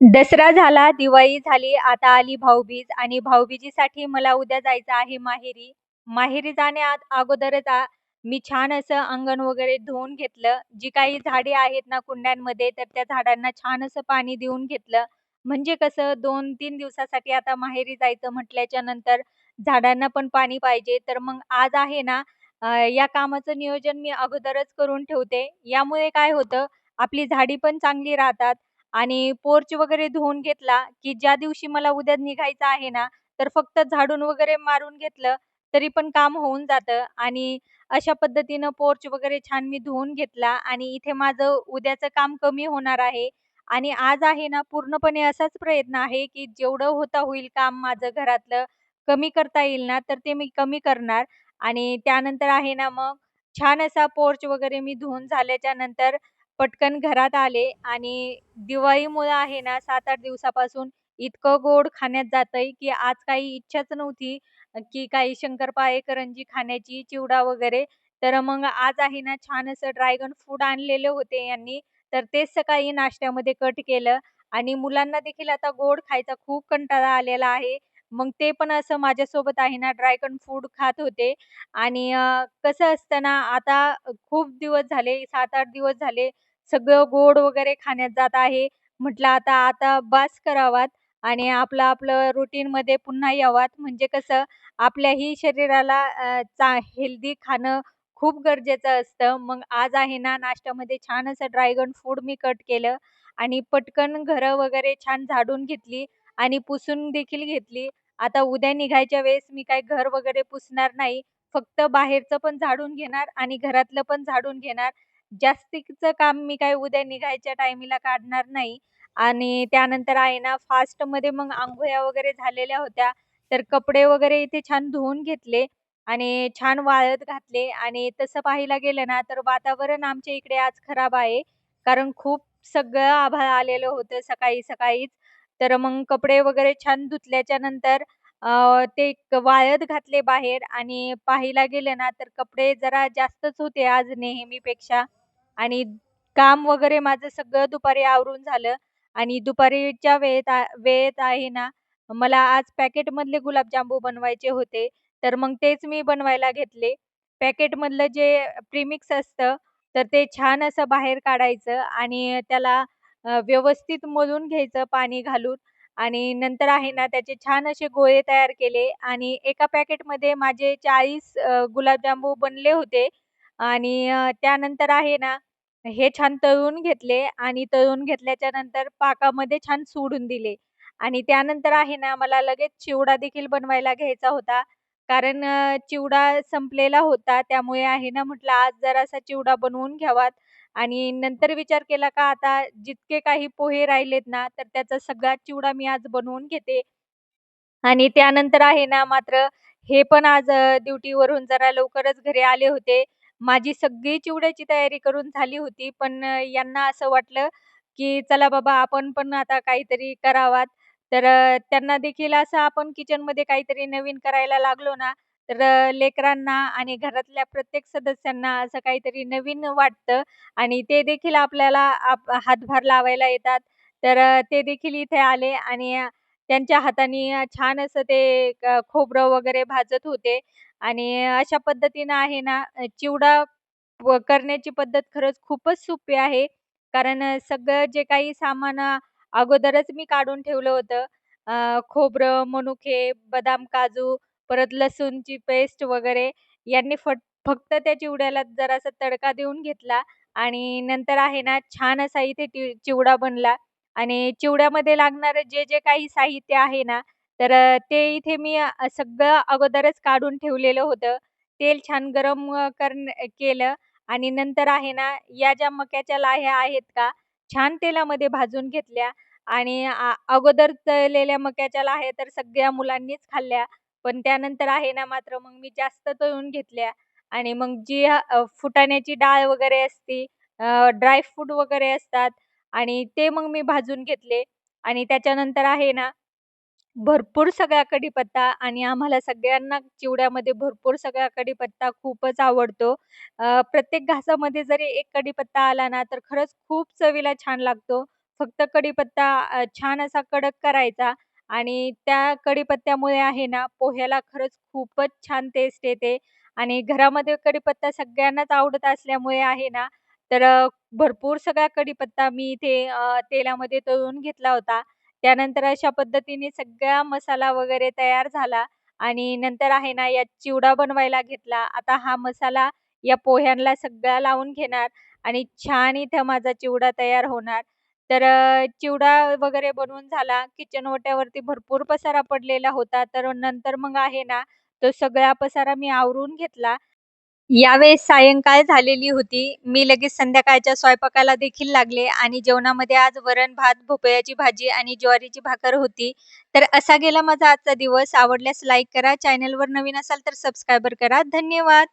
दसरा झाला, दिवाळी झाली, आता आली भाऊबीज आणि भाऊबीजीसाठी मला उद्या जायचं आहे माहेरी. माहेरी जाण्या अगोदरच आ मी छान असं अंगण वगैरे धुवून घेतलं. जी काही झाडे आहेत ना कुंड्यांमध्ये, तर त्या झाडांना छान असं पाणी देऊन घेतलं. म्हणजे कसं 2-3 दिवसासाठी आता माहेरी जायचं म्हटल्याच्या नंतर झाडांना पण पाणी पाहिजे. तर मग आज आहे ना अ, या कामाचं नियोजन मी अगोदरच करून ठेवते. यामुळे काय होतं, आपली झाडी पण चांगली राहतात आणि पोर्च वगैरे धुवून घेतला, की ज्या दिवशी मला उद्या निघायचं आहे ना, तर फक्त झाडून वगैरे मारून घेतलं, तरी पण काम होऊन जातं. आणि अशा पद्धतीनं पोर्च वगैरे छान मी धुवून घेतला आणि इथे माझं उद्याचं काम कमी होणार आहे. आणि आज आहे ना पूर्णपणे असाच प्रयत्न आहे, की जेवढं होता होईल काम माझं घरातलं कमी करता येईल ना, तर ते मी कमी करणार. आणि त्यानंतर आहे ना मग छान असा पोर्च वगैरे मी धुवून झाल्याच्यानंतर पटकन घरात आले आणि दिवाळीमुळं आहे ना 7-8 दिवसापासून इतकं गोड खाण्यात जातंय, की आज काही इच्छाच नव्हती, की काही शंकरपाळे, करंजी खाण्याची, चिवडा वगैरे. तर मग आज आहे ना छान असं ड्रॅगन फूड आणलेले होते यांनी, तर तेच सकाळी नाश्त्यामध्ये कट केलं आणि मुलांना देखील आता गोड खायचा खूप कंटाळा आलेला आहे. मग ते पण असं माझ्यासोबत आहे ना ड्रॅगन फूड खात होते आणि कसं असतं ना आता खूप दिवस झाले, 7-8 दिवस झाले सगळं गोड वगैरे खाण्यात जात आहे. म्हटलं आता आता बास करावात आणि आपलं आपलं रुटीनमध्ये पुन्हा यावात. म्हणजे कसं आपल्याही शरीराला चा हेल्दी खाणं खूप गरजेचं असतं. मग आज आहे ना नाश्त्यामध्ये छान असं ड्रॅगन फूड मी कट केलं आणि पटकन घरं वगैरे छान झाडून घेतली आणि पुसून देखील घेतली. आता उद्या निघायच्या वेळेस मी काय घर वगैरे पुसणार नाही. फक्त बाहेरचं पण झाडून घेणार आणि घरातलं पण झाडून घेणार. जास्तीचं काम मी काय उद्या निघायच्या टायमीला काढणार नाही आणि त्यानंतर आहे ना फास्टमध्ये मग आंघोळ्या वगैरे झालेल्या होत्या. तर कपडे वगैरे इथे छान धुवून घेतले आणि छान वाळत घातले आणि तसं पाहायला गेलं ना, तर वातावरण आमच्या इकडे आज खराब आहे. कारण खूप सगळं आभाळ आलेलं होतं सकाळी-सकाळीच. तर मग कपडे वगैरे छान धुतल्याच्या नंतर ते वाळत घातले बाहेर आणि पाहायला गेलं ना, तर कपडे जरा जास्तच होते आज नेहमीपेक्षा आणि काम वगैरे माझं सगळं दुपारी आवरून झालं आणि दुपारीच्या वेळेत आ वेळेत आहे ना, मला आज पॅकेटमधले गुलाबजांबू बनवायचे होते. तर मग तेच मी बनवायला घेतले. पॅकेटमधलं जे प्रीमिक्स असतं, तर ते छान असं बाहेर काढायचं आणि त्याला व्यवस्थित मळून घ्यायचं पाणी घालून आणि नंतर आहे ना, त्याचे छान असे गोळे तयार केले आणि एका पॅकेटमध्ये माझे चाळीस गुलाबजांबू बनले होते आणि अ, त्यानंतर आहे ना, हे छान तळून घेतले आणि तळून घेतल्याच्या नंतर पाकामध्ये छान सोडून दिले आणि त्यानंतर आहे ना, मला लगेच चिवडा देखील बनवायला घ्यायचा होता. कारण अ, चिवडा संपलेला होता. त्यामुळे आहे ना, म्हटलं आज जरासा चिवडा बनवून घ्यावा आणि नंतर विचार केला का आता जितके काही पोहे राहिलेत ना, तर त्याचा सगळा चिवडा मी आज बनवून घेते. आणि त्यानंतर आहे ना मात्र हे पण आज अ, ड्युटीवरून जरा लवकरच घरी आले होते. माझी सगळी चिवड्याची तयारी करून झाली होती. पण यांना असं वाटलं, की चला बाबा आपण पण आता काहीतरी करावात. तर त्यांना देखील असं आपण किचनमध्ये काहीतरी नवीन करायला लागलो ना, तर लेकरांना आणि घरातल्या प्रत्येक सदस्यांना असं काहीतरी नवीन वाटतं आणि ते देखील आपल्याला आप हातभार लावायला येतात. तर ते देखील इथे आले आणि त्यांच्या हाताने छान असं ते खोबरं वगैरे भाजत होते आणि अशा पद्धतीनं आहे ना चिवडा व करण्याची पद्धत खरंच खूपच सोपी आहे. कारण सगळं जे काही सामान अगोदरच मी काढून ठेवलं होतं. खोबरं, मनुके, बदाम, काजू, परत लसूणची पेस्ट वगैरे यांनी फट फक्त त्या चिवड्याला जरासा तडका देऊन घेतला आणि नंतर आहे ना छान असा इथे चिवडा बनला. आणि चिवड्यामध्ये लागणारं जे, जे काही साहित्य आहे ना, तर अ, ते इथे मी अ, सगळं अगोदरच काढून ठेवलेलं होतं. तेल छान गरम अ, करण केलं आणि नंतर आहे ना, या ज्या मक्याच्या लाह्या आहेत का, छान तेलामध्ये भाजून घेतल्या आणि आ अगोदर तळलेल्या मक्याच्या लाह्या तर सगळ्या मुलांनीच खाल्ल्या. पण त्यानंतर आहे ना, मात्र मग मी जास्त तळून घेतल्या आणि मग जी अ, फुटाण्याची डाळ वगैरे असती, ड्राय फ्रूट वगैरे असतात आणि ते मग मी भाजून घेतले आणि त्याच्यानंतर आहे ना, भरपूर सगळा कढीपत्ता आणि आम्हाला सगळ्यांना चिवड्यामध्ये भरपूर सगळा कढीपत्ता खूपच आवडतो. अ, प्रत्येक घासामध्ये जरी एक कढीपत्ता आला ना, तर खरंच खूप चवीला छान लागतो. फक्त कढीपत्ता अ, छान असा कडक करायचा आणि त्या कढीपत्त्यामुळे आहे ना, पोह्याला खरंच खूपच छान टेस्ट येते आणि घरामध्ये कढीपत्ता सगळ्यांनाच आवडत असल्यामुळे आहे ना, तर अ, भरपूर सगळा कढीपत्ता मी इथे अ, तेलामध्ये तळून घेतला होता. त्यानंतर अशा पद्धतीने सगळा मसाला वगैरे तयार झाला आणि नंतर आहे ना, यात चिवडा बनवायला घेतला. आता हा मसाला या पोह्यांना सगळा लावून घेणार आणि छान इथं माझा चिवडा तयार होणार. तर चिवडा वगैरे बनवून झाला. किचन ओट्यावरती भरपूर पसारा पडलेला होता. तर नंतर मग आहे ना, तो सगळा पसारा मी आवरून घेतला. यावेळेस सायंकाळ झालेली होती. मी लगेच संध्याकाळच्या स्वयंपाकाला देखील लागले आणि जेवणामध्ये आज वरण-भात, भोपळ्याची भाजी आणि ज्वारीची भाकर होती. तर असा गेला माझा आजचा दिवस. आवडल्यास लाईक करा. चॅनलवर नवीन असाल तर सबस्क्रायबर करा. धन्यवाद.